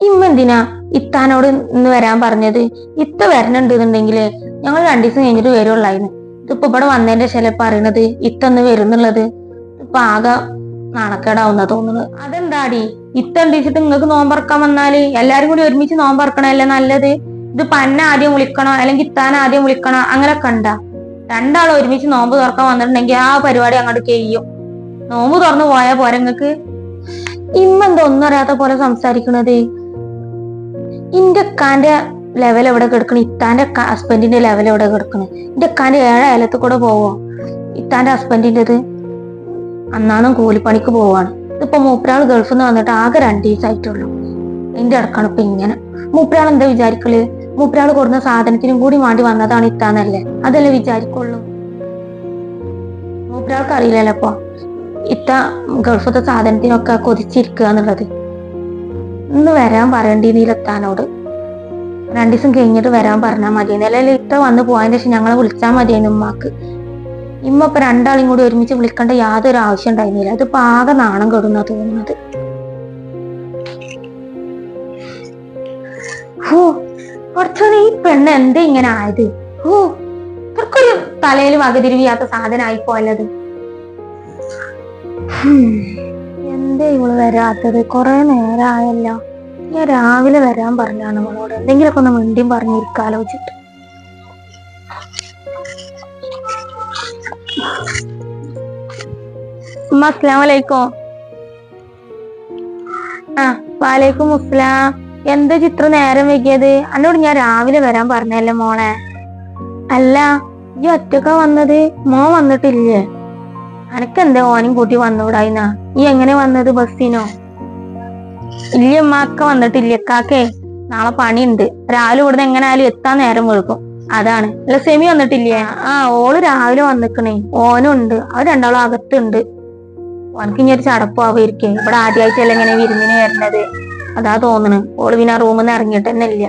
ഇമ്മ എന്തിനാ ഇത്താനോട് ഇന്ന് വരാൻ പറഞ്ഞത്? ഇത്ത വരണുണ്ടെന്നുണ്ടെങ്കിൽ ഞങ്ങൾ രണ്ടു ദിവസം കഴിഞ്ഞിട്ട് വരുള്ളായിരുന്നു. ഇതിപ്പോ ഇവിടെ വന്നതിന്റെ ശേഷം പറയണത് ഇത്തന്ന് വരുന്നുള്ളത്? ഇപ്പൊ ആകെ നാണക്കേടാവുന്ന തോന്നുന്നത്. അതെന്താടി? ഇത്ത എന്തിച്ചിട്ട് നിങ്ങൾക്ക് നോമ്പറക്കാൻ വന്നാൽ എല്ലാരും കൂടി ഒരുമിച്ച് നോമ്പറക്കണല്ലേ നല്ലത്? ഇത് പന്ന ആദ്യം വിളിക്കണോ? അല്ലെങ്കിൽ ഇത്താൻ ആദ്യം വിളിക്കണോ? അങ്ങനെ കണ്ട രണ്ടാൾ ഒരുമിച്ച് നോമ്പ് തുറക്കാൻ വന്നിട്ടുണ്ടെങ്കിൽ ആ പരിപാടി അങ്ങോട്ട് ചെയ്യും നോമ്പ് തുറന്നു പോയാ പോരെ നിങ്ങക്ക് ഇമ്മെന്താ ഒന്നും അറിയാത്ത പോലെ സംസാരിക്കണത്. ഇന്റെ അക്കാന്റെ ലെവൽ എവിടെ കിടക്കണ? ഇത്താന്റെ ഹസ്ബൻഡിന്റെ ലെവൽ എവിടെ കിടക്കണ? ഇന്റെ അക്കാന്റെ ഏഴ് അയലത്ത് കൂടെ പോവോ? ഇത്താന്റെ ഹസ്ബൻഡിന്റെത് അന്നാണ് കൂലിപ്പണിക്ക് പോവാണ്. ഇതിപ്പോ മൂപ്പരാൾ ഗൾഫിൽ നിന്ന് വന്നിട്ട് ആകെ രണ്ടു ദിവസമായിട്ടുള്ളൂ എന്റെ ഇടക്കാണ് ഇപ്പൊ ഇങ്ങനെ. മൂപ്പരാൾ എന്താ വിചാരിക്കൽ? മൂപ്പരാൾ കൊടുക്കുന്ന സാധനത്തിനും കൂടി വേണ്ടി വന്നതാണ് ഇത്താന്നല്ലേ? അതല്ലേ വിചാരിക്കുള്ളൂ? മൂപ്പരാൾക്ക് അറിയില്ലല്ലോ അപ്പൊ ഇത്ത ഗൾഫത്തെ സാധനത്തിനൊക്കെ കൊതിച്ചിരിക്കുക എന്നുള്ളത് ഇന്ന് വരാൻ പറയണ്ടി നീലെത്താനോട് രണ്ടു ദിവസം കഴിഞ്ഞിട്ട് വരാൻ പറഞ്ഞാൽ മതി. അല്ലെങ്കിൽ ഇത്ത വന്ന് പോയതിന് ശേഷം ഞങ്ങളെ വിളിച്ചാൽ മതിയായിരുന്നു ഉമ്മാക്ക്. ഇമ്മ ഇപ്പൊ രണ്ടാളും കൂടി ഒരുമിച്ച് വിളിക്കേണ്ട യാതൊരു ആവശ്യം ഉണ്ടായിരുന്നില്ല. അത് പാക നാണം കെടുന്ന തോന്നുന്നത്. ഹോ ഈ പെണ്ണ് എന്താ ഇങ്ങനെ ആയത്? ഹോ ഇവർക്കൊരു തലയിൽ വകതിരിവിയാത്ത സാധനമായി പോയത് എന്താ ഇവൾ വരാത്തത് കൊറേ നേരമായല്ലോ ഞാൻ രാവിലെ വരാൻ പറഞ്ഞാണ് അവളോട് എന്തെങ്കിലുമൊക്കെ ഒന്ന് മിണ്ടിയും പറഞ്ഞിരിക്കാലോ വെച്ചിട്ട് ഉമ്മ അലൈക്കും. ആ വാലേക്കും മുസ്ലാം എന്താ ചിത്ര നേരം വൈകിയത്? അന്നോട് ഞാൻ രാവിലെ വരാൻ പറഞ്ഞല്ലേ മോളെ? അല്ല ഈ ഒറ്റക്ക വന്നത്? മോ വന്നിട്ടില്ലേ? അനക്കെന്താ ഓനും കൂട്ടി വന്നൂടായിന ഈ എങ്ങനെ വന്നത് ബസ്സിനോ? ഇല്ല ഉമ്മാക്ക വന്നിട്ടില്ല കാക്കേ നാളെ പണിയുണ്ട്. രാവിലെ ഇവിടുന്ന് എങ്ങനെ ആയാലും എത്താൻ നേരം വെളുക്കും. അതാണ്. അല്ല സെമി വന്നിട്ടില്ലേ? ആ ഓൾ രാവിലെ വന്നിക്കണേ. ഓനും ഉണ്ട് അവർ രണ്ടാളും അകത്തുണ്ട്. ഓനക്ക് ഇനി ഒരു ചടപ്പാവായിരിക്കേ ഇവിടെ ആദ്യമായിട്ടല്ല ഇങ്ങനെ വിരുന്നിന് വരുന്നത്. അതാ തോന്നണ്. ഓൾ പിന്നെ ആ റൂമിൽ നിന്ന് ഇറങ്ങിയിട്ട് തന്നെ ഇല്ല.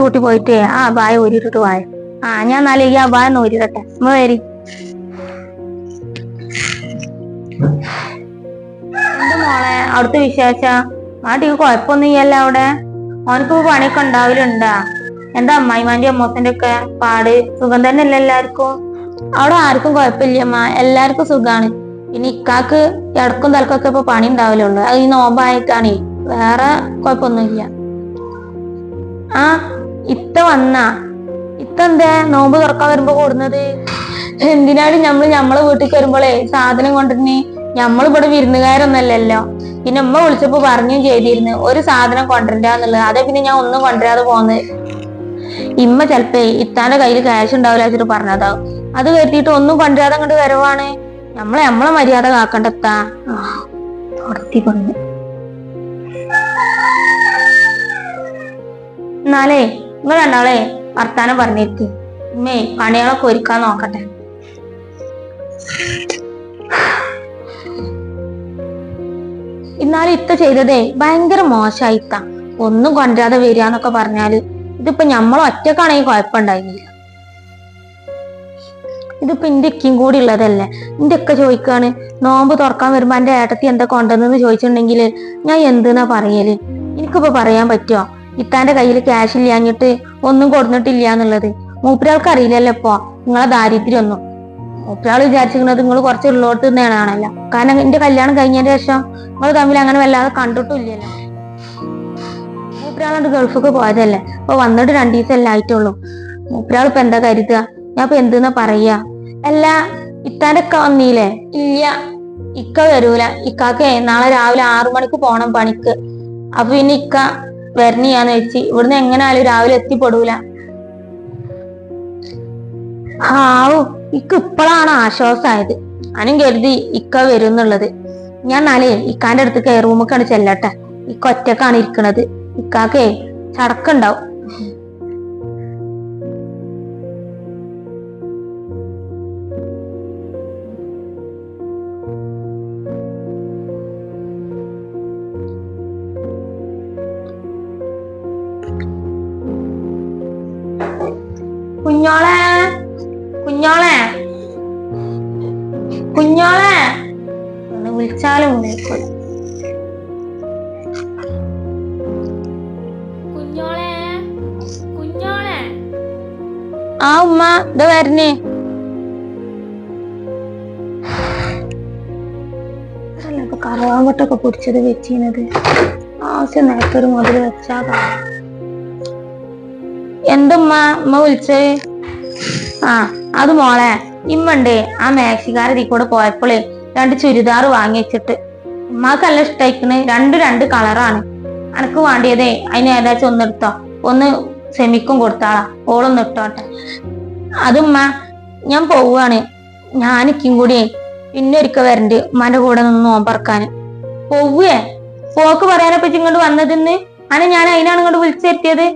കുട്ടി പോയിട്ടേ ആ ബായ ഊരിട്ടിട്ട് വായ ആ ഞാൻ നാളെ ഈ ആ ബായ ഒന്ന് വരി. എന്ത് മോളെ? അവിടുത്തെ വിശേഷ? മാട്ടിക്ക് കുഴപ്പമൊന്നും ഇല്ലല്ലോ അവിടെ. ഓനക്ക് പണിയൊക്കെ ഉണ്ടാവലുണ്ടാ? എന്താ അമ്മായിമാന്റെ അമ്മത്തിന്റെ ഒക്കെ പാട്? സുഖം തന്നെ അല്ല എല്ലാവർക്കും? അവിടെ ആർക്കും കുഴപ്പമില്ല അമ്മ. എല്ലാവർക്കും സുഖാണ്. പിന്നെ ഇക്കാക്ക് ഇടക്കും തലക്കൊക്കെ ഇപ്പൊ പണി ഉണ്ടാവലുള്ളൂ അത് ഈ നോമ്പായിട്ടാണേ വേറെ കുഴപ്പമൊന്നുമില്ല. ആ ഇത്ത വന്ന. ഇത്ത എന്താ? നോമ്പ് തുറക്കാൻ വരുമ്പോ കൂടുന്നത്? എന്തിനാണ് നമ്മൾ നമ്മളെ വീട്ടിൽ വരുമ്പോളേ സാധനം കൊണ്ടിരുന്നേ നമ്മളിവിടെ വിരുന്നുകാരൊന്നല്ലല്ലോ. പിന്നെ ഉമ്മ വിളിച്ചപ്പോ പറഞ്ഞും ചെയ്തിരുന്നു ഒരു സാധനം കൊണ്ടുവരണ്ടെന്നുള്ളത് അതേ പിന്നെ ഞാൻ ഒന്നും കൊണ്ടുവരാതെ പോന്നത് ഇമ്മ ചെലപ്പേ ഇത്താന്റെ കയ്യിൽ ക്യാഷ് ഉണ്ടാവില്ല വെച്ചിട്ട് പറഞ്ഞതാവും അത് കരുതിയിട്ട് ഒന്നും കൊണ്ടുവരാതെ അങ്ങോട്ട് വരവാണ്. നമ്മളെ നമ്മളെ മര്യാദ കാക്കണ്ടെത്താ. തുടത്തി പറഞ്ഞു. എന്നാലേ നിങ്ങൾ രണ്ടാളെ വർത്താനം പറഞ്ഞിരിക്കും ഉമ്മേ പണികളൊക്കെ ഒരുക്കാൻ നോക്കട്ടെ. എന്നാലും ഇത്ത ചെയ്തതേ ഭയങ്കര മോശമായി ഇത്ത. ഒന്നും കൊണ്ടുവരാതെ വരിക എന്നൊക്കെ പറഞ്ഞാൽ ഇതിപ്പോ നമ്മൾ ഒറ്റക്കാണെങ്കിൽ കുഴപ്പമുണ്ടായിരുന്നില്ല. ഇതിപ്പോ എന്റെ ഇക്കും കൂടി ഉള്ളതല്ലേ? എന്റെ ഒക്കെ ചോദിക്കാണ് നോമ്പ് തുറക്കാൻ വരുമ്പോ എന്റെ ഏട്ടത്തി എന്താ കൊണ്ടുവന്നെന്ന് ചോദിച്ചിട്ടുണ്ടെങ്കിൽ ഞാൻ എന്തെന്നാ പറയൽ? എനിക്കിപ്പോ പറയാൻ പറ്റുമോ ഇത്താന്റെ കയ്യിൽ ക്യാഷ് ഇല്ലാഞ്ഞിട്ട് ഒന്നും കൊടുത്തിട്ടില്ല എന്നുള്ളത്. മൂപ്പരാൾക്ക് അറിയില്ലല്ലോ ഇപ്പോ. നിങ്ങളെ ദാരിദ്ര്യം മൂപ്പരാൾ വിചാരിച്ചിരിക്കുന്നത് നിങ്ങൾ കുറച്ച് ഉള്ളോട്ട് നേടാണല്ലോ കാരണം എന്റെ കല്യാണം കഴിഞ്ഞതിന് ശേഷം നിങ്ങൾ തമ്മിൽ അങ്ങനെ വല്ലാതെ കണ്ടിട്ടില്ലല്ലോ മൂപ്പരാളോട് ഗൾഫൊക്കെ പോയതല്ലേ? അപ്പൊ വന്നിട്ട് രണ്ടു ദിവസം അല്ലേ ആയിട്ടുള്ളൂ. മൂപ്പരാൾ ഇപ്പൊ എന്താ കരുതുക? ഞാൻ ഇപ്പൊ എന്തെന്നാ പറയാ? അല്ല ഇത്താന്റെ ഒക്കെ വന്നീല്ലേ? ഇല്ല ഇക്ക വരൂല. ഇക്കാക്ക് നാളെ രാവിലെ ആറു മണിക്ക് പോണം പണിക്ക്. അപ്പൊ പിന്നെ ഇക്ക വരണിയാന്ന് വെച്ച് ഇവിടുന്ന് എങ്ങനെയാലും രാവിലെ എത്തിപ്പെടൂല. ഹാവു ഇക്ക് ഇപ്പോഴാണ് ആശ്വാസമായത് അനും കരുതി ഇക്ക വരും എന്നുള്ളത് ഞാൻ നാലേ ഇക്കാന്റെ അടുത്ത് റൂമൊക്കെയാണ് ചെല്ലട്ടെ. ഇക്ക ഒറ്റക്കാണ് ഇരിക്കണത്. ഇക്കാക്കേ ചടക്കുണ്ടാവും. ആ ഉമ്മ ഇത് വരണേ. കറവാമ്പട്ടൊക്കെ പൊടിച്ചത് വെച്ചിരുന്നത് ആവശ്യം നേരത്തൊരു മുതൽ മുതൽ വെച്ചാ. എന്തുമ്മ ഉമ്മ? വിളിച്ചേ? ആ അത് മോളെ. ഇമ്മണ്ട് ആ മാക്സിക്കാരതി കൂടെ പോയപ്പോളേ രണ്ട് ചുരിദാർ വാങ്ങി വെച്ചിട്ട്. ഉമ്മാക്കല്ല നല്ല ഇഷ്ടായിക്കണ്. രണ്ട് രണ്ട് കളറാണ്. അനക്ക് വേണ്ടിയതേ അതിന് ഏതാച്ചും ഒന്ന് എടുത്തോ. ഒന്ന് സെമിക്കും കൊടുത്താളാ ഓളൊന്ന് ഇട്ടോട്ടെ. അതുമ്മ ഞാൻ പോവാണ്. ഞാനിക്കും കൂടി. പിന്നെ ഒരിക്കൽ വരണ്ട് ഉമ്മാന്റെ കൂടെ നിന്ന് നോമ്പറക്കാൻ പോവേ പോക്ക് പറയാനെ പറ്റി ഇങ്ങോട്ട് വന്നതെന്ന്? അനെ ഞാൻ അതിനാണ് ഇങ്ങോട്ട് വിളിച്ചെത്തിയത്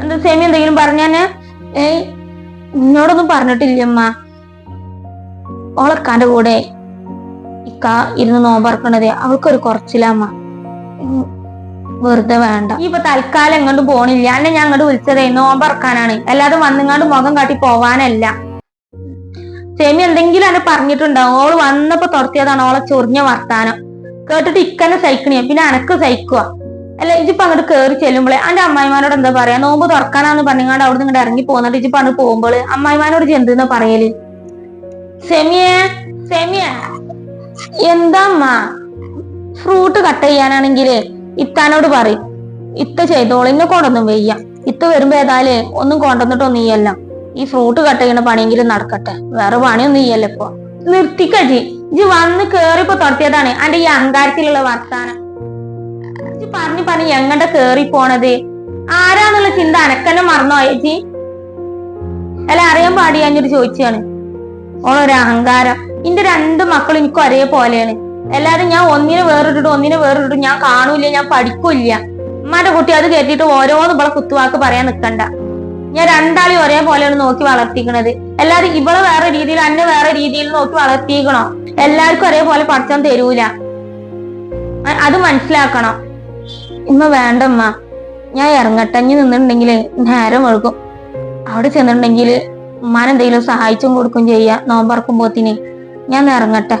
എന്താ സെമി എന്തെങ്കിലും പറഞ്ഞാന് ഏയ് എന്നോടൊന്നും പറഞ്ഞിട്ടില്ലമ്മ. ഓളക്കാന്റെ കൂടെ ഇക്ക ഇരുന്ന് നോമ്പറക്കണത് അവൾക്കൊരു കുറച്ചില്ലമ്മ ഉം, വെറുതെ വേണ്ട. ഇപ്പൊ തൽക്കാലം എങ്ങോട്ടും പോണില്ല. അന്നെ ഞാൻ അങ്ങോട്ട് വിളിച്ചതേ നോമ്പറക്കാനാണ് അല്ലാതെ വന്നിങ്ങാണ്ട് മുഖം കാട്ടി പോവാനല്ല. സെമി എന്തെങ്കിലും അന്നെ പറഞ്ഞിട്ടുണ്ടാവും ഓൾ വന്നപ്പോ തുറത്തിയതാണ് ഓളെ ചൊറിഞ്ഞ വർത്താനം. കേട്ടിട്ട് ഇക്കന്നെ സഹിക്കണേ പിന്നെ അനക്ക് സഹിക്കുക അല്ല ഇജിപ്പോ അങ്ങോട്ട് കേറി ചെല്ലുമ്പോളെ അന്റെ അമ്മായിമാരോട് എന്താ പറയാ? നോമ്പ് തുറക്കാനാന്ന് പറഞ്ഞാണ്ട് അവിടെ നിന്ന് ഇറങ്ങി പോകുന്നിട്ട് ഇജിപ്പോ അങ്ങോട്ട് പോകുമ്പോൾ അമ്മായിമാരോട് എന്തെന്നാ പറയൽ? സെമിയെ സെമിയ. എന്താ ഫ്രൂട്ട് കട്ട് ചെയ്യാനാണെങ്കിൽ ഇത്താനോട് പറയും ഇത്ത ചെയ്തോളൂ ഇന്നെ കൊണ്ടൊന്നും വെയ്യ. ഇത്ത വരുമ്പോ ഏതായാലും ഒന്നും കൊണ്ടുവന്നിട്ടൊന്നും നീയല്ല. ഈ ഫ്രൂട്ട് കട്ട് ചെയ്യണ പണിയെങ്കിലും നടക്കട്ടെ. വേറെ പണിയൊന്നും നീയല്ല ഇപ്പൊ. നിർത്തിക്കജി ഇജി വന്ന് കേറിപ്പോ തുടത്തിയതാണ്. അന്റെ ഈ അഹങ്കാരത്തിലുള്ള വർത്താനം. ഇജ്ജ് പറഞ്ഞു പറഞ്ഞു എങ്ങണ്ട കേറി പോണത്? ആരാന്നുള്ള ചിന്ത അനക്കന്നെ മറന്നോ ചേച്ചി അല്ല അറിയാൻ പാടിയാഞ്ഞൊരു ചോദിച്ചാണ് ഓളൊരു അഹങ്കാരം. ഇന്റെ രണ്ട് മക്കളും എനിക്കും ഒരേപോലെയാണ്. എല്ലാരും ഞാൻ ഒന്നിനെ വേറിട്ടിട്ട് ഒന്നിനെ വേറിട്ടിട്ട്. ഞാൻ കാണൂല ഞാൻ പഠിക്കൂല ഉമ്മാന്റെ കുട്ടി അത് കേട്ടിട്ട് ഓരോന്ന് ഇവളെ കുത്തുവാക്ക് പറയാൻ നിക്കണ്ട. ഞാൻ രണ്ടാളെയും ഒരേപോലെയാണ് നോക്കി വളർത്തിക്കണത്. എല്ലാരും ഇവളെ വേറെ രീതിയിൽ അന്നെ വേറെ രീതിയിൽ നോക്കി വളർത്തിക്കണോ? എല്ലാവർക്കും ഒരേപോലെ പഠിച്ചാൻ തരൂല. അത് മനസ്സിലാക്കണം. ഇമ്മ വേണ്ടമ്മ ഞാൻ ഇറങ്ങട്ടഞ്ഞ് നിന്നിട്ടുണ്ടെങ്കിൽ നേരം ഒഴുകും അവിടെ ചെന്നിട്ടുണ്ടെങ്കിൽ ഉമ്മാനെന്തെങ്കിലും സഹായിച്ചും കൊടുക്കും ചെയ്യാ. നോമ്പറക്കുമ്പോത്തിന്. ഞാൻ ഇറങ്ങട്ടെ.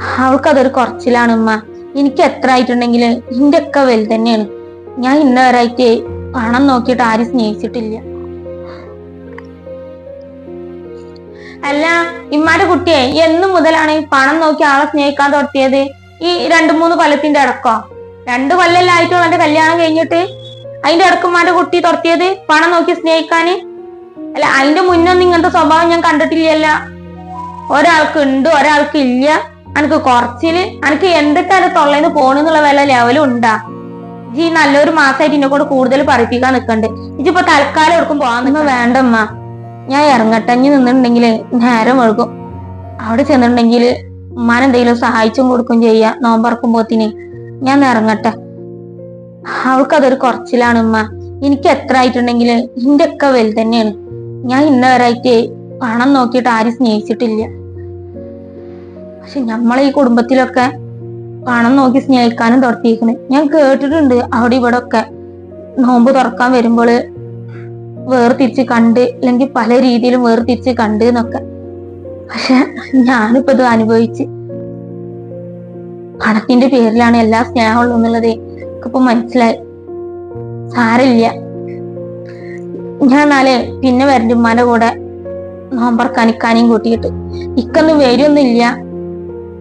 അവൾക്കതൊരു കുറച്ചിലാണ് ഉമ്മ. എനിക്ക് എത്ര ആയിട്ടുണ്ടെങ്കിൽ എന്റെ ഒക്കെ വലുത് തന്നെയാണ്. ഞാൻ ഇന്നവരായിട്ട് പണം നോക്കിയിട്ട് ആരും സ്നേഹിച്ചിട്ടില്ല. അല്ല ഇമ്മാന്റെ കുട്ടിയെ എന്നു മുതലാണ് ഈ പണം നോക്കി ആളെ സ്നേഹിക്കാൻ തുടത്തിയത്? ഈ രണ്ടു മൂന്ന് കൊല്ലത്തിന്റെ ഇടക്കോ രണ്ടു കൊല്ലല്ല ആയിട്ടുള്ള എന്റെ കല്യാണം കഴിഞ്ഞിട്ട്? അതിന്റെ ഇടക്കുമാന്റെ കുട്ടി തുറത്തിയത് പണം നോക്കി സ്നേഹിക്കാന്? അല്ല അതിന്റെ മുന്നൊന്നും ഇങ്ങനത്തെ സ്വഭാവം ഞാൻ കണ്ടിട്ടില്ലല്ല. ഒരാൾക്ക് ഉണ്ട് ഒരാൾക്ക് ഇല്ല. അനക്ക് കുറച്ചിൽ അനക്ക് എന്തൊക്കെ എന്റെ തൊള്ളേന്ന് പോണെന്നുള്ള വല്ല ലെവലും ഉണ്ടാ? ജി നല്ലൊരു മാസമായിട്ട് എന്നെ കൂടെ കൂടുതൽ പറയിപ്പിക്കാൻ നിക്കണ്ട്. ഇജിപ്പോ തൽക്കാലം പോവാൻ നിൽക്കുമ്പോ വേണ്ടമ്മ. ഞാൻ ഇറങ്ങട്ടഞ്ഞ് നിന്നിട്ടുണ്ടെങ്കിൽ നേരം ഒഴുകും അവിടെ ചെന്നിട്ടുണ്ടെങ്കിൽ ഉമ്മാനെന്തെങ്കിലും സഹായിച്ചും കൊടുക്കും ചെയ്യാ. നോമ്പറക്കുമ്പോത്തിന് ഞാൻ ഇറങ്ങട്ടെ അവൾക്കതൊരു കുറച്ചിലാണ് ഉമ്മ. എനിക്ക് എത്ര ആയിട്ടുണ്ടെങ്കിൽ ഇന്റെ ഒക്കെ വലുതന്നെയാണ്. ഞാൻ ഇന്നവരായിട്ട് പണം നോക്കിയിട്ട് ആരും സ്നേഹിച്ചിട്ടില്ല. പക്ഷെ നമ്മളെ ഈ കുടുംബത്തിലൊക്കെ പണം നോക്കി സ്നേഹിക്കാനും തുടത്തിയിരിക്കണ് ഞാൻ കേട്ടിട്ടുണ്ട് അവിടെ ഇവിടെ ഒക്കെ നോമ്പ് തുറക്കാൻ വരുമ്പോൾ വേർതിരിച്ച് കണ്ട് അല്ലെങ്കിൽ പല രീതിയിലും വേർതിരിച്ച് കണ്ട് എന്നൊക്കെ. പക്ഷെ ഞാനിപ്പോ ഇത് അനുഭവിച്ച് പണത്തിന്റെ പേരിലാണ് എല്ലാ സ്നേഹമുള്ളൂ എന്നുള്ളത് ഇപ്പൊ മനസ്സിലായി. സാരില്ല ഞാൻ എന്നാലേ പിന്നെ വരണ്ട ഉമ്മാന്റെ കൂടെ നോമ്പറക്കാനിക്കാനെയും കൂട്ടിയിട്ട്. ഇക്കൊന്നും വരുമൊന്നും ഇല്ല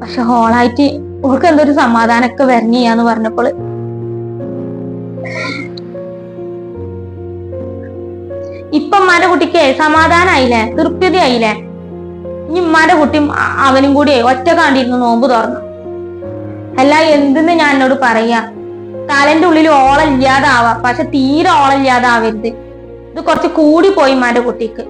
പക്ഷെ ഹോളായിട്ട് ഓൾക്ക് എന്തൊരു സമാധാനമൊക്കെ വരണിയാന്ന് പറഞ്ഞപ്പോൾ ഇപ്പൊ ഉമ്മാന്റെ കുട്ടിക്ക് സമാധാനായില്ലേ? തൃപ്തി ആയില്ലേ ഇനി ഉമ്മാന്റെ കുട്ടിയും അവനും കൂടി ഒറ്റ കാണ്ടിരുന്ന് നോമ്പ് തുറന്നു. അല്ല എന്തെന്ന് ഞാൻ എന്നോട് പറയാ? തലന്റെ ഉള്ളിൽ ഓളില്ലാതാവാ പക്ഷെ തീരെ ഓളില്ലാതാവരുത് ഇത് കുറച്ച് കൂടി പോയി ഉമ്മാന്റെ കുട്ടിക്ക്.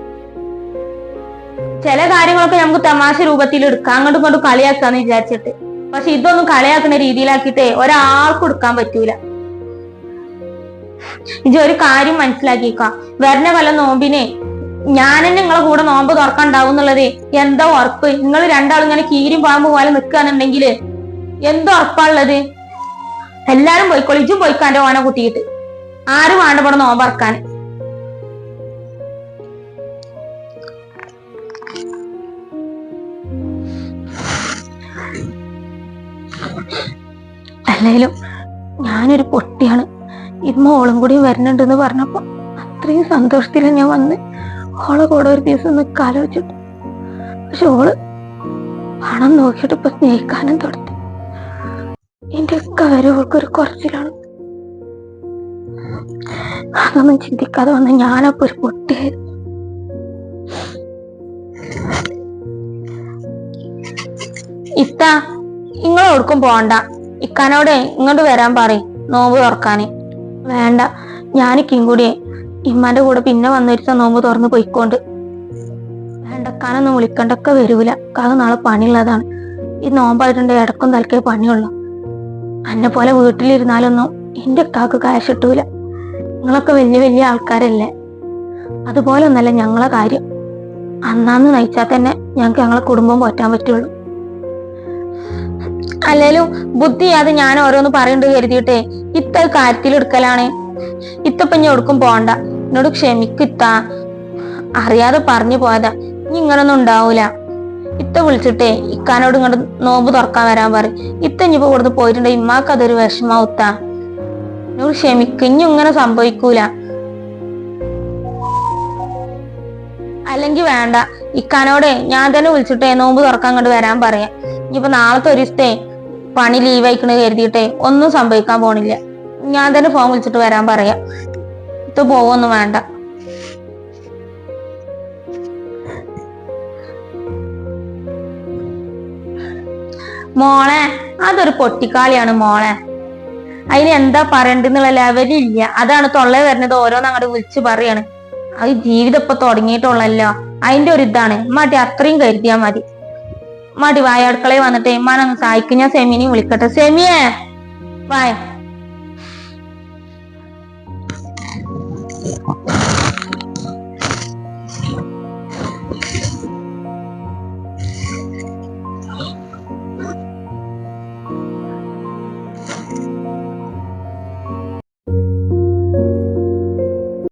ചില കാര്യങ്ങളൊക്കെ നമുക്ക് തമാശ രൂപത്തിൽ എടുക്കാം. അങ്ങോട്ടും ഇങ്ങോട്ടും കളിയാക്കാന്ന് വിചാരിച്ചിട്ട്. പക്ഷെ ഇതൊന്നും കളിയാക്കുന്ന രീതിയിലാക്കിയിട്ടേ ഒരാൾക്കും എടുക്കാൻ പറ്റൂല. ഇജ് ഒരു കാര്യം മനസ്സിലാക്കിക്കാം വരണ വല്ല നോമ്പിനെ ഞാൻ തന്നെ നിങ്ങളെ കൂടെ നോമ്പ് തുറക്കണ്ടാവും എന്നുള്ളത് എന്താ ഉറപ്പ്? നിങ്ങൾ രണ്ടാളും ഇങ്ങനെ കീരും പാമ്പ് പോലെ നിൽക്കുകയാണെന്നുണ്ടെങ്കിൽ എന്തോ ഉറപ്പാണുള്ളത്? എല്ലാരും പോയിക്കോളും. ഇജും പോയിക്കാന്റെ ഓനെ കുട്ടിയിട്ട്. ആരും വേണ്ട നോമ്പ് നോമ്പറക്കാൻ അല്ലെങ്കിലും ഞാനൊരു പൊട്ടിയാണ്. ഇമ്മ ഓളും കൂടി വരുന്നുണ്ടെന്ന് പറഞ്ഞപ്പോ അത്രയും സന്തോഷത്തിലാണ് ഞാൻ വന്ന് ഓളെ കൂടെ ഒരു ദിവസം നിൽക്കാലോചിച്ചിട്ട് പക്ഷെ ഓൾ പണം നോക്കിയിട്ട് ഇപ്പൊ സ്നേഹിക്കാനും തുടങ്ങി. എന്റെ ഒക്കെ വരെ ഒരു കുറച്ചിലാണ്. അതൊന്നും ചിന്തിക്കാതെ വന്ന ഞാനപ്പോ ഒരു പൊട്ടിയായിരുന്നു ഇത്ത നിങ്ങൾ എവിടേക്കും പോണ്ട. ഇക്കാനോടെ ഇങ്ങോട്ട് വരാൻ പറയും. നോമ്പ് തുറക്കാന്. വേണ്ട. ഞാനിക്കും കൂടിയേ ഇമ്മാന്റെ കൂടെ പിന്നെ വന്നൊരുത്ത നോമ്പ് തുറന്ന് പോയിക്കോണ്ട്. വേണ്ടക്കാനൊന്നും വിളിക്കണ്ടൊക്കെ വരൂല. കാരണം നാളെ പണിയുള്ളതാണ്. ഈ നോമ്പായിട്ടുണ്ട് ഇടക്കും തലക്കേ പണിയുള്ളൂ. എന്നെ പോലെ വീട്ടിലിരുന്നാലൊന്നും എന്റെ കാക്ക് കാശ് കിട്ടൂല. നിങ്ങളൊക്കെ വലിയ വലിയ ആൾക്കാരല്ലേ. അതുപോലെ ഒന്നല്ല ഞങ്ങളെ കാര്യം. അന്നാന്ന് നയിച്ചാൽ തന്നെ ഞങ്ങൾക്ക് ഞങ്ങളെ കുടുംബം പോറ്റാൻ പറ്റുള്ളൂ. അല്ലേലും ബുദ്ധി അത് ഞാൻ ഓരോന്ന് പറയുന്നുണ്ട് കരുതിയിട്ടേ ഇത്ത കാര്യത്തിൽ എടുക്കലാണ്. ഇത്തപ്പ ഞാൻ ഒടുക്കും പോണ്ട. എന്നോട് ക്ഷമിക്കിത്ത. അറിയാതെ പറഞ്ഞു പോയതാ. ഇനി ഇങ്ങനൊന്നും ഉണ്ടാവൂല. ഇത്ത വിളിച്ചിട്ടേ ഇക്കാനോട് ഇങ്ങോട്ട് നോമ്പ് തുറക്കാൻ വരാൻ പറയും. ഇത്ത ഇനിയിപ്പോ ഇവിടുന്ന് പോയിട്ടുണ്ട്. ഇമ്മാക്ക് അതൊരു വിഷമാവുത്ത. എന്നോട് ക്ഷമിക്ക. ഇനി ഇങ്ങനെ സംഭവിക്കൂല. അല്ലെങ്കിൽ വേണ്ട. ഇക്കാനോടെ ഞാൻ തന്നെ വിളിച്ചിട്ടേ നോമ്പ് തുറക്കാൻ അങ്ങോട്ട് വരാൻ പറയാം. ഇനിയിപ്പോ നാളത്തെ ഒരു ദിവസത്തെ പണി ലീവ് അയക്കണ കരുതിയിട്ടേ ഒന്നും സംഭവിക്കാൻ പോണില്ല. ഞാൻ തന്നെ ഫോൺ വിളിച്ചിട്ട് വരാൻ പറയാം. ഇത് പോവൊന്നും വേണ്ട. മോളെ അതൊരു പൊട്ടിക്കാളിയാണ് മോളെ. അതിന് എന്താ പറയണ്ടെന്നുള്ള ലെവലില്ല അതാണ് തൊള്ള വരുന്നത് ഓരോന്ന് അങ്ങോട്ട് വിളിച്ച് പറയാണ്. അത് ജീവിതം ഇപ്പൊ തുടങ്ങിയിട്ടുള്ളല്ലോ. അതിന്റെ ഒരു ഇതാണ് മതി അത്രയും കരുതിയാ മതി. മടി വായ അടുക്കളയിൽ വന്നിട്ട് ഇമ്മാനൊന്ന് സഹായിക്കും. ഞാൻ സെമിനെ വിളിക്കട്ടെ. സെമിയെ വായ.